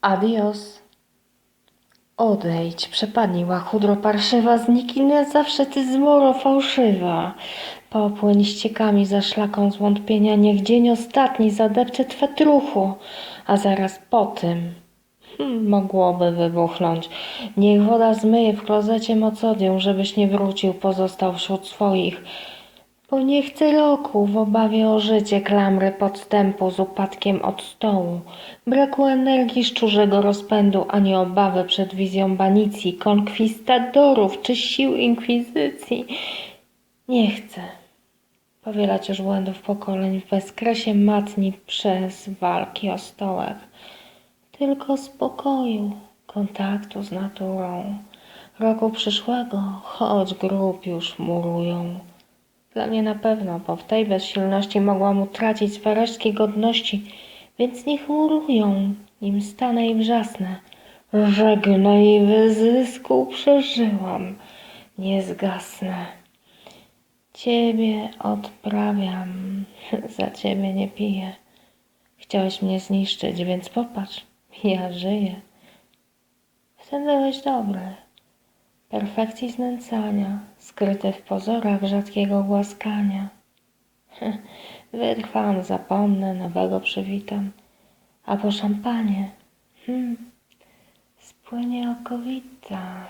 Adios. Odejdź, przepadniła chudro parszywa, zniknij na zawsze ty zmoro fałszywa. Popłyń ściekami za szlaką zwątpienia, niech dzień ostatni zadepcze twe truchu, a zaraz po tym hmm, mogłoby wybuchnąć. Niech woda zmyje w klozecie mocodię, żebyś nie wrócił, pozostał wśród swoich. Bo nie chcę roku w obawie o życie klamry podstępu z upadkiem od stołu, braku energii szczurzego rozpędu, ani obawy przed wizją banicji, konkwistadorów czy sił inkwizycji. Nie chcę powielać już błędów pokoleń w bezkresie matni przez walki o stołek, tylko spokoju, kontaktu z naturą. Roku przyszłego, choć grób już murują. Dla mnie na pewno, bo w tej bezsilności mogłam utracić swe resztki godności, więc niech murują, nim stanę i wrzasnę. Żegnaj wyzysku przeżyłam, nie zgasnę. Ciebie odprawiam, za ciebie nie piję. Chciałeś mnie zniszczyć, więc popatrz, ja żyję. Wtedy byłeś dobry perfekcji znęcania, skryte w pozorach rzadkiego głaskania. Wytrwam, zapomnę, nowego przywitam, a po szampanie, hmm, spłynie okowita.